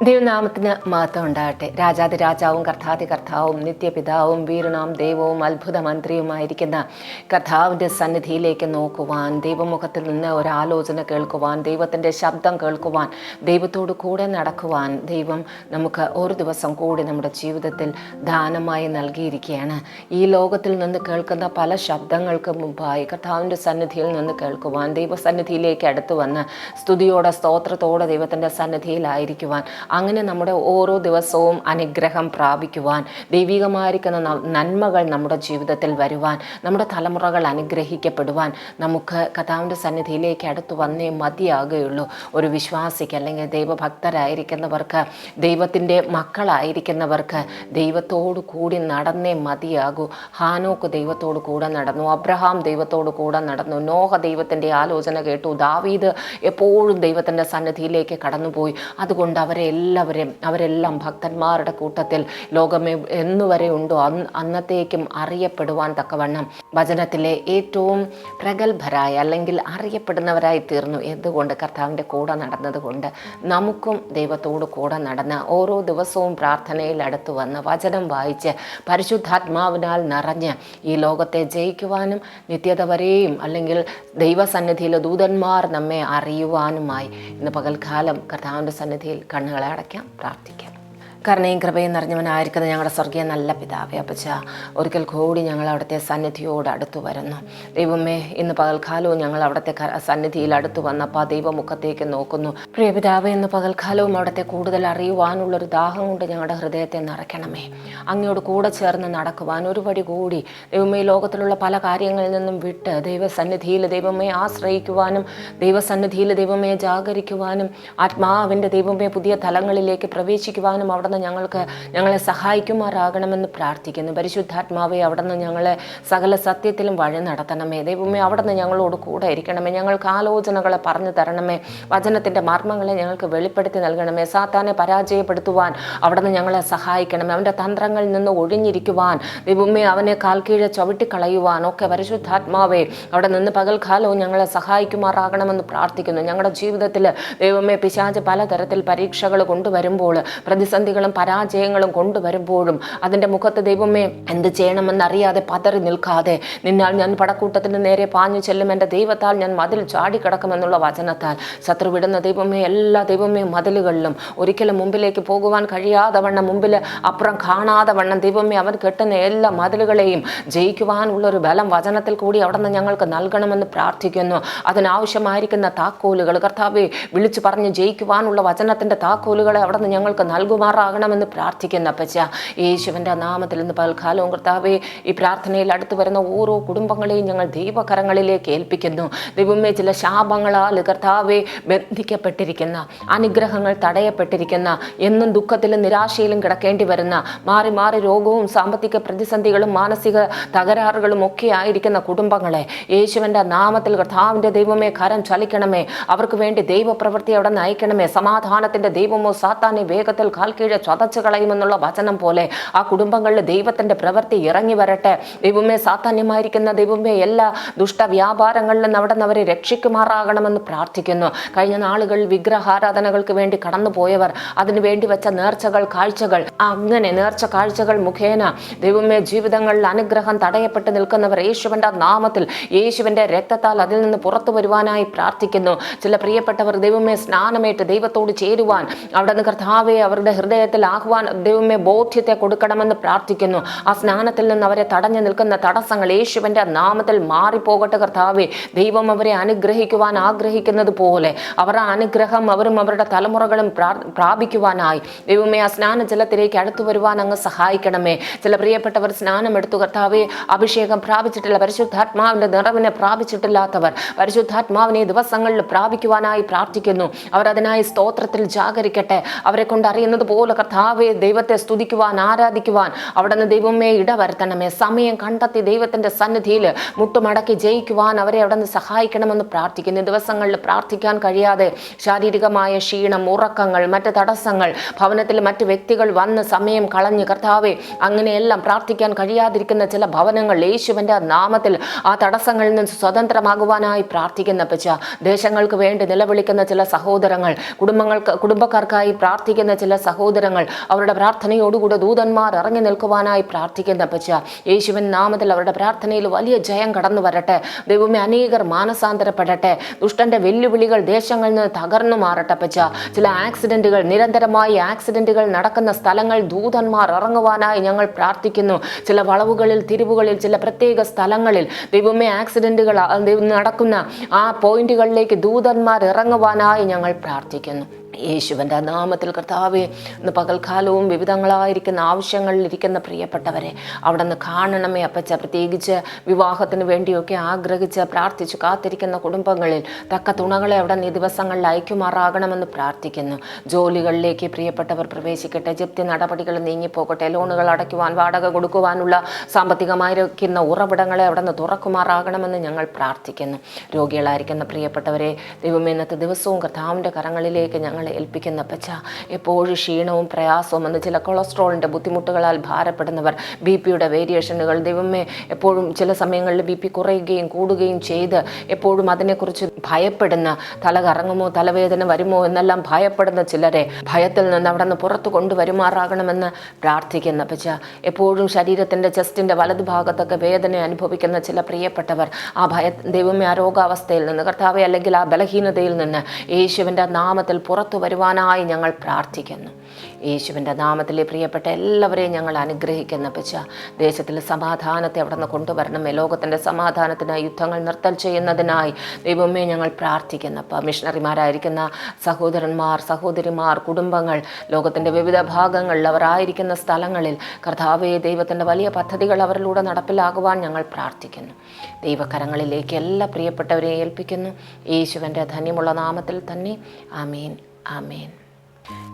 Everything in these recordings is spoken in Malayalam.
ദൈവനാമത്തിന് മഹത്വം ഉണ്ടാകട്ടെ. രാജാതി രാജാവും കർത്താതി കർത്താവും നിത്യപിതാവും വീരനാം ദൈവവും അത്ഭുത മന്ത്രിയുമായിരിക്കുന്ന കർത്താവിന്റെ സന്നിധിയിലേക്ക് നോക്കുവാൻ ദൈവമുഖത്തിൽ നിന്ന് ഒരാലോചന കേൾക്കുവാൻ ദൈവത്തിന്റെ ശബ്ദം കേൾക്കുവാൻ ദൈവത്തോട് കൂടെ നടക്കുവാൻ ദൈവം നമുക്ക് ഒരു ദിവസം കൂടി നമ്മുടെ ജീവിതത്തിൽ ദാനമായി നൽകിയിരിക്കുകയാണ്. ഈ ലോകത്തിൽ നിന്ന് കേൾക്കുന്ന പല ശബ്ദങ്ങൾക്ക് മുമ്പായി കർത്താവിന്റെ സന്നിധിയിൽ നിന്ന് കേൾക്കുവാൻ ദൈവസന്നിധിയിലേക്ക് അടുത്തു വന്ന് സ്തുതിയോടെ സ്തോത്രത്തോടെ ദൈവത്തിന്റെ സന്നിധിയിലായിരിക്കുവാൻ അങ്ങനെ നമ്മുടെ ഓരോ ദിവസവും അനുഗ്രഹം പ്രാപിക്കുവാൻ ദൈവികമായിരിക്കുന്ന നന്മകൾ നമ്മുടെ ജീവിതത്തിൽ വരുവാൻ നമ്മുടെ തലമുറകൾ അനുഗ്രഹിക്കപ്പെടുവാൻ നമുക്ക് കഥാവിന്റെ സന്നിധിയിലേക്ക് അടുത്ത് വന്നേ മതിയാകുകയുള്ളൂ. ഒരു വിശ്വാസിക്ക് അല്ലെങ്കിൽ ദൈവഭക്തരായിരിക്കുന്നവർക്ക് ദൈവത്തിന്റെ മക്കളായിരിക്കുന്നവർക്ക് ദൈവത്തോടു കൂടി നടന്നേ മതിയാകൂ. ഹാനോക്ക് ദൈവത്തോടു കൂടെ നടന്നു അബ്രഹാം ദൈവത്തോടു കൂടെ നടന്നു നോഹ ദൈവത്തിന്റെ ആലോചന കേട്ടു ദാവീദ് എപ്പോഴും ദൈവത്തിന്റെ സന്നിധിയിലേക്ക് കടന്നുപോയി. അതുകൊണ്ട് അവരെ എല്ലാവരെയും അവരെല്ലാം ഭക്തന്മാരുടെ കൂട്ടത്തിൽ ലോകമേ എന്നുവരെ ഉണ്ടോ? അന്ന് അന്നത്തേക്കും അറിയപ്പെടുവാൻ തക്കവണ്ണം വചനത്തിലെ ഏറ്റവും പ്രഗത്ഭരായ അല്ലെങ്കിൽ അറിയപ്പെടുന്നവരായി തീർന്നു എന്തുകൊണ്ട് കർത്താവിന്റെ കൂടെ നടന്നതുകൊണ്ട് നമുക്കും ദൈവത്തോട് കൂടെ നടന്ന് ഓരോ ദിവസവും പ്രാർത്ഥനയിൽ അടുത്ത് വന്ന് വചനം വായിച്ച് പരിശുദ്ധാത്മാവിനാൽ നിറഞ്ഞ് ഈ ലോകത്തെ ജയിക്കുവാനും നിത്യത വരെയും അല്ലെങ്കിൽ ദൈവസന്നിധിയിലെ ദൂതന്മാർ നമ്മെ അറിയുവാനുമായി ഇന്ന് പകൽക്കാലം കർത്താവിന്റെ സന്നിധിയിൽ കണ്ണുകളെ അടയ്ക്കാം പ്രാർത്ഥിക്കാം. കരുണയും കൃപയും നിറഞ്ഞവനായിരിക്കുന്ന ഞങ്ങളുടെ സ്വർഗീയ നല്ല പിതാവെ അപ്പച്ച ഒരിക്കൽ കൂടി ഞങ്ങൾ അവിടുത്തെ സന്നിധിയോട് അടുത്തു വരുന്നു. ദൈവമേ ഇന്ന് പകൽക്കാലവും ഞങ്ങൾ അവിടുത്തെ സന്നിധിയിൽ അടുത്തു വന്നപ്പോൾ ദൈവമുഖത്തേക്ക് നോക്കുന്നു. പ്രിയ പിതാവേ ഇന്ന് പകൽക്കാലവും അവിടുത്തെ കൂടുതൽ അറിയുവാനുള്ളൊരു ദാഹം കൊണ്ട് ഞങ്ങളുടെ ഹൃദയത്തെ നിറയ്ക്കണമേ. അങ്ങയോട് കൂടെ ചേർന്ന് നടക്കുവാൻ ഒരു പടി കൂടി ദൈവമേ ലോകത്തിലുള്ള പല കാര്യങ്ങളിൽ നിന്നും വിട്ട് ദൈവസന്നിധിയിൽ ദൈവമേ ആശ്രയിക്കുവാനും ദൈവസന്നിധിയിൽ ദൈവമേ ജാഗരിക്കുവാനും ആത്മാവിന്റെ ദൈവമേ പുതിയ തലങ്ങളിലേക്ക് പ്രവേശിക്കുവാനും അവിടുന്ന് ഞങ്ങൾക്ക് ഞങ്ങളെ സഹായിക്കുമാറാകണമെന്ന് പ്രാർത്ഥിക്കുന്നു. പരിശുദ്ധാത്മാവെ അവിടുന്ന് ഞങ്ങളെ സകല സത്യത്തിലും വഴി നടത്തണമേ. ദൈവമേ അവിടുന്ന് ഞങ്ങളോട് കൂടെ ഇരിക്കണമേ. ഞങ്ങൾക്ക് ആലോചനകളെ പറഞ്ഞു തരണമേ. വചനത്തിന്റെ മർമ്മങ്ങളെ ഞങ്ങൾക്ക് വെളിപ്പെടുത്തി നൽകണമേ. സാത്താനെ പരാജയപ്പെടുത്തുവാൻ അവിടുന്ന് ഞങ്ങളെ സഹായിക്കണമേ. അവന്റെ തന്ത്രങ്ങളിൽ നിന്ന് ഒഴിഞ്ഞിരിക്കുവാൻ ദൈവമേ അവനെ കാൽക്കീഴെ ചവിട്ടിക്കളയുവാൻ ഒക്കെ പരിശുദ്ധാത്മാവേ അവിടെ നിന്ന് പകൽക്കാലവും ഞങ്ങളെ സഹായിക്കുമാറാകണമെന്ന് പ്രാർത്ഥിക്കുന്നു. ഞങ്ങളുടെ ജീവിതത്തിൽ ദൈവമേ പിശാജ് പലതരത്തിൽ പരീക്ഷകൾ കൊണ്ടുവരുമ്പോൾ പ്രതിസന്ധികളും പരാജയങ്ങളും കൊണ്ടുവരുമ്പോഴും അതിന്റെ മുഖത്ത് ദൈവമേ എന്ത് ചെയ്യണമെന്നറിയാതെ പതറി നിൽക്കാതെ നിന്നാൽ ഞാൻ പടക്കൂട്ടത്തിന് നേരെ പാഞ്ഞു ചെല്ലും എന്റെ ദൈവത്താൽ ഞാൻ മതിൽ ചാടിക്കിടക്കുമെന്നുള്ള വചനത്താൽ ശത്രു വിടുന്ന ദൈവമേ എല്ലാ ദൈവമേ മതിലുകളിലും ഒരിക്കലും മുമ്പിലേക്ക് പോകുവാൻ കഴിയാതെ വണ്ണം മുമ്പിൽ അപ്പുറം കാണാതെ വണ്ണം ദൈവമേ അവൻ കെട്ടുന്ന എല്ലാ മതിലുകളെയും ജയിക്കുവാനുള്ള ഒരു ബലം വചനത്തിൽ കൂടി അവിടെ നിന്ന് ഞങ്ങൾക്ക് നൽകണമെന്ന് പ്രാർത്ഥിക്കുന്നു. അതിനാവശ്യമായിരിക്കുന്ന താക്കോലുകൾ കർത്താവെ വിളിച്ചു പറഞ്ഞ് ജയിക്കുവാനുള്ള വചനത്തിന്റെ താക്കോലുകളെ അവിടെ നിന്ന് ഞങ്ങൾക്ക് നൽകുമാറാകണമെന്ന് പ്രാർത്ഥിക്കുന്ന അപ്പച്ച. യേശുവിന്റെ നാമത്തിൽ ഇന്ന് പൽക്കാലവും കർത്താവെ ഈ പ്രാർത്ഥനയിൽ അടുത്ത് വരുന്ന ഓരോ കുടുംബങ്ങളെയും ഞങ്ങൾ ദൈവകരങ്ങളിലേക്ക് ഏൽപ്പിക്കുന്നു. ദൈവമേ ചില ശാപങ്ങളാൽ കർത്താവെ ബന്ധിക്കപ്പെട്ടിരിക്കുന്ന അനുഗ്രഹങ്ങൾ തടയപ്പെട്ടിരിക്കുന്ന എന്നും ദുഃഖത്തിലും നിരാശയിലും കിടക്കേണ്ടി വരുന്ന മാറി മാറി രോഗവും സാമ്പത്തിക പ്രതിസന്ധികളും മാനസിക തകരാറുകളും ഒക്കെ ആയിരിക്കുന്ന കുടുംബങ്ങളെ യേശുവിന്റെ നാമത്തിൽ കർത്താവിന്റെ ദൈവമേ കരം ചലിക്കണമേ. അവർക്ക് വേണ്ടി ദൈവപ്രവൃത്തി അവിടെ നയിക്കണമേ. സമാധാനത്തിന്റെ ദൈവമോ സാത്താനെ വേഗത്തിൽ കാൽക്കീഴെ ചതച്ചു കളയുമെന്നുള്ള വചനം പോലെ ആ കുടുംബങ്ങളിൽ ദൈവത്തിന്റെ പ്രവൃത്തി ഇറങ്ങി വരട്ടെ. ദൈവമേ സാധാന്യമായിരിക്കുന്ന ദൈവമേ എല്ലാ ദുഷ്ടവ്യാപാരങ്ങളിലും അവിടെ നിന്ന് അവരെ രക്ഷിക്കുമാറാകണമെന്ന് പ്രാർത്ഥിക്കുന്നു. കഴിഞ്ഞ നാളുകൾ വിഗ്രഹാരാധനകൾക്ക് വേണ്ടി കടന്നു പോയവർ അതിനു വേണ്ടി വെച്ച നേർച്ചകൾ കാഴ്ചകൾ അങ്ങനെ നേർച്ച കാഴ്ചകൾ മുഖേന ദൈവമേ ജീവിതങ്ങളിൽ അനുഗ്രഹം തടയപ്പെട്ട് നിൽക്കുന്നവർ യേശുവിന്റെ നാമത്തിൽ യേശുവിന്റെ രക്തത്താൽ അതിൽ നിന്ന് പുറത്തു വരുവാനായി പ്രാർത്ഥിക്കുന്നു. ചില പ്രിയപ്പെട്ടവർ ദൈവമേ സ്നാനമേറ്റ് ദൈവത്തോട് ചേരുവാൻ അവിടെ നിന്ന് കർത്താവെ അവരുടെ ഹൃദയത്തിൽ ആഹ്വാൻ ദൈവമേ ബോധ്യത്തെ കൊടുക്കണമെന്ന് പ്രാർത്ഥിക്കുന്നു. ആ സ്നാനത്തിൽ നിന്ന് അവരെ തടഞ്ഞു നിൽക്കുന്ന തടസ്സങ്ങൾ യേശുവിന്റെ നാമത്തിൽ മാറിപ്പോകട്ടെ കർത്താവേ. ദൈവം അവരെ അനുഗ്രഹിക്കുവാൻ ആഗ്രഹിക്കുന്നത് പോലെ അവരുടെ അനുഗ്രഹം അവരും അവരുടെ തലമുറകളും പ്രാപിക്കുവാനായി. ദൈവമേ ആ സ്നാന ജലത്തിലേക്ക് അടുത്തു വരുവാൻ അങ്ങ് സഹായിക്കണമേ. ചില പ്രിയപ്പെട്ടവർ സ്നാനം എടുത്തു കർത്താവേ അഭിഷേകം പ്രാപിച്ചിട്ടില്ല പരിശുദ്ധാത്മാവിന്റെ നിറവിനെ പ്രാപിച്ചിട്ടില്ലാത്തവർ പരിശുദ്ധാത്മാവിനെ ദിവസങ്ങളിൽ പ്രാപിക്കുവാനായി പ്രാർത്ഥിക്കുന്നു. അവർ അതിനായി സ്തോത്രത്തിൽ ജാഗരിക്കട്ടെ. അവരെ കൊണ്ട് അറിയുന്നത് പോലെ കർത്താവെ ദൈവത്തെ സ്തുതിക്കുവാൻ ആരാധിക്കുവാൻ. അവിടെ നിന്ന് ദൈവമേ ഇടവരുത്തണമേ. സമയം കണ്ടെത്തി ദൈവത്തിന്റെ സന്നിധിയിൽ മുട്ടുമടക്കി ജയിക്കുവാൻ അവരെ അവിടെ നിന്ന് സഹായിക്കണമെന്ന് പ്രാർത്ഥിക്കുന്നു. ദിവസങ്ങളിൽ പ്രാർത്ഥിക്കാൻ കഴിയാതെ ശാരീരികമായ ക്ഷീണം ഉറക്കങ്ങൾ മറ്റ് തടസ്സങ്ങൾ ഭവനത്തിൽ മറ്റ് വ്യക്തികൾ വന്ന് സമയം കളഞ്ഞ് കർത്താവെ അങ്ങനെയെല്ലാം പ്രാർത്ഥിക്കാൻ കഴിയാതിരിക്കുന്ന ചില ഭവനങ്ങൾ യേശുവിന്റെ നാമത്തിൽ ആ തടസ്സങ്ങളിൽ നിന്ന് സ്വതന്ത്രമാകുവാനായി പ്രാർത്ഥിക്കുന്ന പച്ച ദേശങ്ങൾക്ക് വേണ്ടി നിലവിളിക്കുന്ന ചില സഹോദരങ്ങൾ കുടുംബങ്ങൾക്ക് കുടുംബക്കാർക്കായി പ്രാർത്ഥിക്കുന്ന ചില സഹോദരങ്ങൾ അവരുടെ പ്രാർത്ഥനയോടുകൂടെ ദൂതന്മാർ ഇറങ്ങി നിൽക്കുവാനായി പ്രാർത്ഥിക്കുന്ന പച്ച യേശുവിൻ നാമത്തിൽ അവരുടെ പ്രാർത്ഥനയിൽ വലിയ ജയം കടന്നു വരട്ടെ. ദൈവമേ അനേകർ മാനസാന്തരപ്പെടട്ടെ. ദുഷ്ടന്റെ വെല്ലുവിളികൾ ദേശങ്ങളിൽ നിന്ന് തകർന്നു മാറട്ടെ പച്ച ചില ആക്സിഡന്റുകൾ നിരന്തരമായി ആക്സിഡന്റുകൾ നടക്കുന്ന സ്ഥലങ്ങൾ ദൂതന്മാർ ഇറങ്ങുവാനായി ഞങ്ങൾ പ്രാർത്ഥിക്കുന്നു. ചില വളവുകളിൽ തിരിവുകളിൽ ചില പ്രത്യേക സ്ഥലങ്ങളിൽ ദൈവമേ ആക്സിഡന്റുകൾ നടക്കുന്ന ആ പോയിന്റുകളിലേക്ക് ദൂതന്മാർ ഇറങ്ങുവാനായി ഞങ്ങൾ പ്രാർത്ഥിക്കുന്നു. യേശുവിന്റെ നാമത്തിൽ കർത്താവെ ഇന്ന് പകൽക്കാലവും വിവിധങ്ങളായിരിക്കുന്ന ആവശ്യങ്ങളിൽ ഇരിക്കുന്ന പ്രിയപ്പെട്ടവരെ അവിടെ നിന്ന് കാണണമേ അപ്പച്ച പ്രത്യേകിച്ച് വിവാഹത്തിന് വേണ്ടിയൊക്കെ ആഗ്രഹിച്ച് പ്രാർത്ഥിച്ച് കാത്തിരിക്കുന്ന കുടുംബങ്ങളിൽ തക്ക തുണകളെ അവിടെ നിന്ന് ദിവസങ്ങളിൽ അയക്കുമാറാകണമെന്ന് പ്രാർത്ഥിക്കുന്നു. ജോലികളിലേക്ക് പ്രിയപ്പെട്ടവർ പ്രവേശിക്കട്ടെ ജപ്തി നടപടികൾ നീങ്ങിപ്പോകട്ടെ ലോണുകൾ അടയ്ക്കുവാൻ വാടക കൊടുക്കുവാനുള്ള സാമ്പത്തികമായിരിക്കുന്ന ഉറവിടങ്ങളെ അവിടെ നിന്ന് തുറക്കുമാറാകണമെന്ന് ഞങ്ങൾ പ്രാർത്ഥിക്കുന്നു. രോഗികളായിരിക്കുന്ന പ്രിയപ്പെട്ടവരെ ദൈവം ഇന്നത്തെ ദിവസവും കർത്താവിന്റെ കരങ്ങളിലേക്ക് ഞങ്ങളെ ഏൽപ്പിക്കുന്ന പച്ച. എപ്പോഴും ക്ഷീണവും പ്രയാസവും എന്ന് ചില കൊളസ്ട്രോളിന്റെ ബുദ്ധിമുട്ടുകളാൽ ഭാരപ്പെടുന്നവർ ബി പിയുടെ വേരിയേഷനുകൾ ദൈവമേ എപ്പോഴും ചില സമയങ്ങളിൽ ബി പി കുറയുകയും കൂടുകയും ചെയ്ത് എപ്പോഴും അതിനെക്കുറിച്ച് ഭയപ്പെടുന്ന തല കറങ്ങുമോ തലവേദന വരുമോ എന്നെല്ലാം ഭയപ്പെടുന്ന ചിലരെ ഭയത്തിൽ നിന്ന് അവിടെ നിന്ന് പുറത്തു കൊണ്ടുവരുമാറാകണമെന്ന് പ്രാർത്ഥിക്കുന്ന പച്ച. എപ്പോഴും ശരീരത്തിന്റെ ചെസ്റ്റിന്റെ വലതുഭാഗത്തൊക്കെ വേദന അനുഭവിക്കുന്ന ചില പ്രിയപ്പെട്ടവർ ആ ഭയ ദൈവമേ ആ രോഗാവസ്ഥയിൽ നിന്ന് കർത്താവെ അല്ലെങ്കിൽ ആ ബലഹീനതയിൽ നിന്ന് യേശുവിന്റെ നാമത്തിൽ പുറത്തു വരുവാനായി ഞങ്ങൾ പ്രാർത്ഥിക്കുന്നു. യേശുവിന്റെ നാമത്തിൽ പ്രിയപ്പെട്ട എല്ലാവരെയും ഞങ്ങൾ അനുഗ്രഹിക്കുന്ന പച്ച ദേശത്തിൽ സമാധാനത്തെ അവിടെ നിന്ന് കൊണ്ടുവരണമേ ലോകത്തിന്റെ സമാധാനത്തിനായി യുദ്ധങ്ങൾ നിർത്തൽ ചെയ്യുന്നതിനായി ദൈവമേ ഞങ്ങൾ പ്രാർത്ഥിക്കുന്നു പ്രാർത്ഥിക്കുന്നപ്പോൾ മിഷണറിമാരായിരിക്കുന്ന സഹോദരന്മാർ സഹോദരിമാർ കുടുംബങ്ങൾ ലോകത്തിന്റെ വിവിധ ഭാഗങ്ങളിൽ അവരായിരിക്കുന്ന സ്ഥലങ്ങളിൽ കർത്താവേ ദൈവത്തിന്റെ വലിയ പദ്ധതികൾ അവരിലൂടെ നടപ്പിലാകുവാൻ ഞങ്ങൾ പ്രാർത്ഥിക്കുന്നു. ദൈവകരങ്ങളിലേക്ക് എല്ലാ പ്രിയപ്പെട്ടവരെയും ഏൽപ്പിക്കുന്നു. യേശുവിന്റെ ധന്യമുള്ള നാമത്തിൽ തന്നെ ആമീൻ. ആമീൻ.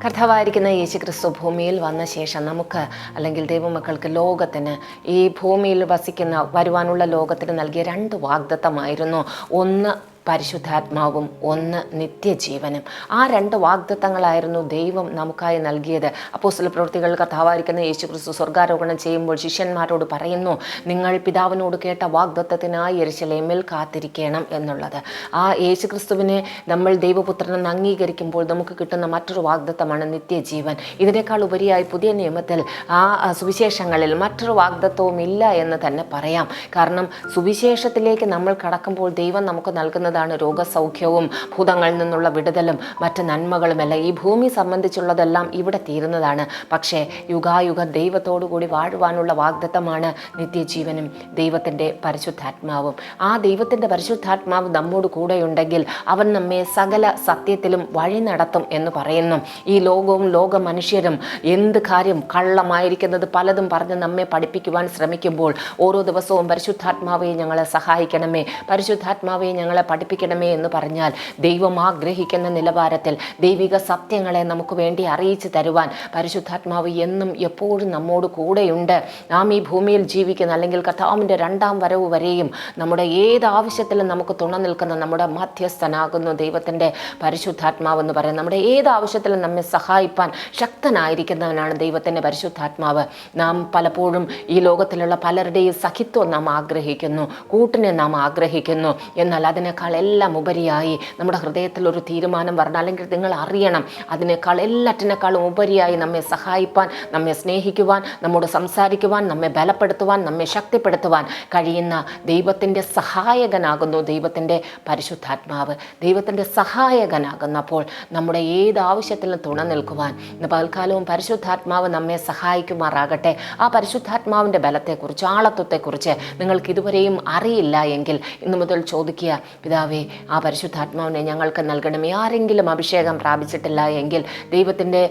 കർത്താവായിരിക്കുന്ന യേശു ക്രിസ്തു ഭൂമിയിൽ വന്ന ശേഷം നമുക്ക് അല്ലെങ്കിൽ ദൈവമക്കൾക്ക് ലോകത്തിന് ഈ ഭൂമിയിൽ വസിക്കുന്ന വരുവാനുള്ള ലോകത്തിന് നൽകിയ രണ്ട് വാഗ്ദത്തമായിരുന്നു. ഒന്ന് പരിശുദ്ധാത്മാവും ഒന്ന് നിത്യജീവനും. ആ രണ്ട് വാഗ്ദത്തങ്ങളായിരുന്നു ദൈവം നമുക്കായി നൽകിയത്. അപ്പോസ്തല പ്രവൃത്തികൾ കഥാവായിരിക്കുന്ന യേശു ക്രിസ്തു സ്വർഗാരോഹണം ചെയ്യുമ്പോൾ ശിഷ്യന്മാരോട് പറയുന്നു നിങ്ങൾ പിതാവിനോട് കേട്ട വാഗ്ദത്തത്തിനായി എരിശലേമിൽ കാത്തിരിക്കണം എന്നുള്ളത്. ആ യേശു ക്രിസ്തുവിനെ നമ്മൾ ദൈവപുത്രനെ അംഗീകരിക്കുമ്പോൾ നമുക്ക് കിട്ടുന്ന മറ്റൊരു വാഗ്ദത്തമാണ് നിത്യജീവൻ. ഇതിനേക്കാൾ ഉപരിയായി പുതിയ നിയമത്തിൽ ആ സുവിശേഷങ്ങളിൽ മറ്റൊരു വാഗ്ദത്വവും ഇല്ല എന്ന് തന്നെ പറയാം. കാരണം സുവിശേഷത്തിലേക്ക് നമ്മൾ കടക്കുമ്പോൾ ദൈവം നമുക്ക് നൽകുന്നതാണ് രോഗസൗഖ്യവും ഭൂതങ്ങളിൽ നിന്നുള്ള വിടുതലും മറ്റ് നന്മകളുമെല്ലാം ഈ ഭൂമി സംബന്ധിച്ചുള്ളതെല്ലാം ഇവിടെ തീരുന്നതാണ്. പക്ഷേ യുഗായുഗ ദൈവത്തോടു കൂടി വാഴുവാനുള്ള വാഗ്ദത്തമാണ് നിത്യജീവനും ദൈവത്തിന്റെ പരിശുദ്ധാത്മാവും. ആ ദൈവത്തിന്റെ പരിശുദ്ധാത്മാവ് നമ്മോട് കൂടെയുണ്ടെങ്കിൽ അവൻ നമ്മെ സകല സത്യത്തിലും വഴി നടത്തും എന്ന് പറയുന്നു. ഈ ലോകവും ലോക മനുഷ്യരും എന്ത് കാര്യം കള്ളമായിരിക്കുന്നത് പലതും പറഞ്ഞ് നമ്മെ പഠിപ്പിക്കുവാൻ ശ്രമിക്കുമ്പോൾ ഓരോ ദിവസവും പരിശുദ്ധാത്മാവെ ഞങ്ങളെ സഹായിക്കണമേ. പരിശുദ്ധാത്മാവെ ഞങ്ങളെ പഠിപ്പിക്കണമേ എന്ന് പറഞ്ഞാൽ ദൈവം ആഗ്രഹിക്കുന്ന നിലവാരത്തിൽ ദൈവിക സത്യങ്ങളെ നമുക്ക് വേണ്ടി അറിയിച്ചു തരുവാൻ പരിശുദ്ധാത്മാവ് എന്നും എപ്പോഴും നമ്മോട് കൂടെയുണ്ട്. നാം ഈ ഭൂമിയിൽ ജീവിക്കുന്ന അല്ലെങ്കിൽ കഥാവിന്റെ രണ്ടാം വരവ് വരെയും നമ്മുടെ ഏത് ആവശ്യത്തിലും നമുക്ക് തുണ നിൽക്കുന്ന നമ്മുടെ മധ്യസ്ഥനാകുന്നു ദൈവത്തിന്റെ പരിശുദ്ധാത്മാവ് എന്ന് പറയുന്നത് നമ്മുടെ ഏത് ആവശ്യത്തിലും നമ്മെ സഹായിപ്പാൻ ശക്തനായിരിക്കുന്നവനാണ് ദൈവത്തിന്റെ പരിശുദ്ധാത്മാവ്. നാം പലപ്പോഴും ഈ ലോകത്തിലുള്ള പലരുടെയും സഖിത്വം നാം ആഗ്രഹിക്കുന്നു കൂട്ടിനെ നാം ആഗ്രഹിക്കുന്നു. എന്നാൽ അതിനേക്കാൾ എല്ലാം ഉപരിയായി. നമ്മുടെ ഹൃദയത്തിൽ ഒരു തീരുമാനം വരണം. അല്ലെങ്കിൽ നിങ്ങൾ അറിയണം അതിനേക്കാൾ എല്ലാറ്റിനേക്കാളും ഉപരിയായി നമ്മെ സഹായിപ്പാൻ നമ്മെ സ്നേഹിക്കുവാൻ നമ്മോട് സംസാരിക്കുവാൻ നമ്മെ ബലപ്പെടുത്തുവാൻ നമ്മെ ശക്തിപ്പെടുത്തുവാൻ കഴിയുന്ന ദൈവത്തിന്റെ സഹായകനാകുന്നു ദൈവത്തിന്റെ പരിശുദ്ധാത്മാവ്. ദൈവത്തിന്റെ സഹായകനാകുന്നപ്പോൾ നമ്മുടെ ഏത് ആവശ്യത്തിലും തുണ നിൽക്കുവാൻ പകൽക്കാലവും പരിശുദ്ധാത്മാവ് നമ്മെ സഹായിക്കുമാറാകട്ടെ. ആ പരിശുദ്ധാത്മാവിന്റെ ബലത്തെക്കുറിച്ച് ആളത്വത്തെക്കുറിച്ച് നിങ്ങൾക്ക് ഇതുവരെയും അറിയില്ല എങ്കിൽ ഇന്നു മുതൽ ചോദിക്കുക പിതാവ് കർത്താവെ ആ പരിശുദ്ധാത്മാവിനെ ഞങ്ങൾക്ക് നൽകണമേ. ആരെങ്കിലും അഭിഷേകം പ്രാപിച്ചിട്ടില്ല എങ്കിൽ ദൈവത്തിന്റെ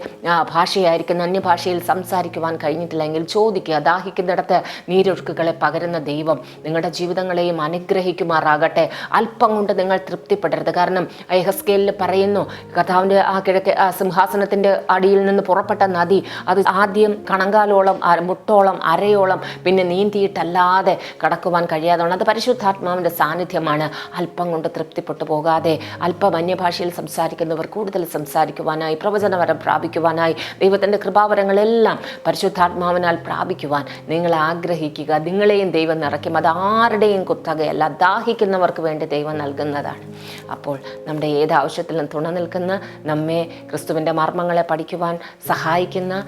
ഭാഷയായിരിക്കുന്ന അന്യഭാഷയിൽ സംസാരിക്കുവാൻ കഴിഞ്ഞിട്ടില്ല എങ്കിൽ ചോദിക്കുക ദാഹിക്കുന്നിടത്ത് നീരൊഴുക്കുകളെ പകരുന്ന ദൈവം നിങ്ങളുടെ ജീവിതങ്ങളെയും അനുഗ്രഹിക്കുമാറാകട്ടെ. അല്പം കൊണ്ട് നിങ്ങൾ തൃപ്തിപ്പെടരുത്. കാരണം ഐഹസ്കേലിൽ പറയുന്നു കഥാവിന്റെ ആ കിഴക്ക് ആ സിംഹാസനത്തിന്റെ അടിയിൽ നിന്ന് പുറപ്പെട്ട നദി അത് ആദ്യം കണങ്കാലോളം മുട്ടോളം അരയോളം പിന്നെ നീന്തിയിട്ടല്ലാതെ കടക്കുവാൻ കഴിയാതാണ് അത് പരിശുദ്ധാത്മാവിന്റെ സാന്നിധ്യമാണ്. അല്പം കൊണ്ട് തൃപ്തിപ്പെട്ടു പോകാതെ അല്പം അന്യഭാഷയിൽ സംസാരിക്കുന്നവർ കൂടുതൽ സംസാരിക്കുവാനായി പ്രവചനവരം പ്രാപിക്കുവാനായി ദൈവത്തിന്റെ കൃപാവരങ്ങളെല്ലാം പരിശുദ്ധാത്മാവിനാൽ പ്രാപിക്കുവാൻ നിങ്ങൾ ആഗ്രഹിക്കുക. നിങ്ങളെയും ദൈവം നിറയ്ക്കും. അത് ആരുടെയും കുത്തകയല്ല. ദാഹിക്കുന്നവർക്ക് വേണ്ടി ദൈവം നൽകുന്നതാണ്. അപ്പോൾ നമ്മുടെ ഏത് ആവശ്യത്തിലും തുണ നിൽക്കുന്ന നമ്മെ ക്രിസ്തുവിന്റെ മർമ്മങ്ങളെ പഠിക്കുവാൻ സഹായിക്കുന്ന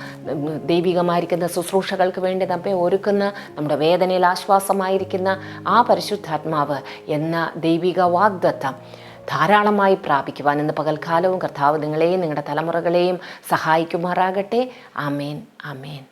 ദൈവികമായിരിക്കുന്ന ശുശ്രൂഷകൾക്ക് വേണ്ടി നമ്മെ ഒരുക്കുന്ന നമ്മുടെ വേദനയിൽ ആശ്വാസമായിരിക്കുന്ന ആ പരിശുദ്ധാത്മാവ് എന്ന ദൈവിക വാഗ്ദത്തം ധാരാളമായി പ്രാപിക്കുവാൻ ഇന്ന് പകൽക്കാലവും കർത്താവ് നിങ്ങളെയും നിങ്ങളുടെ തലമുറകളെയും സഹായിക്കുമാറാകട്ടെ. അമേൻ ആമേൻ.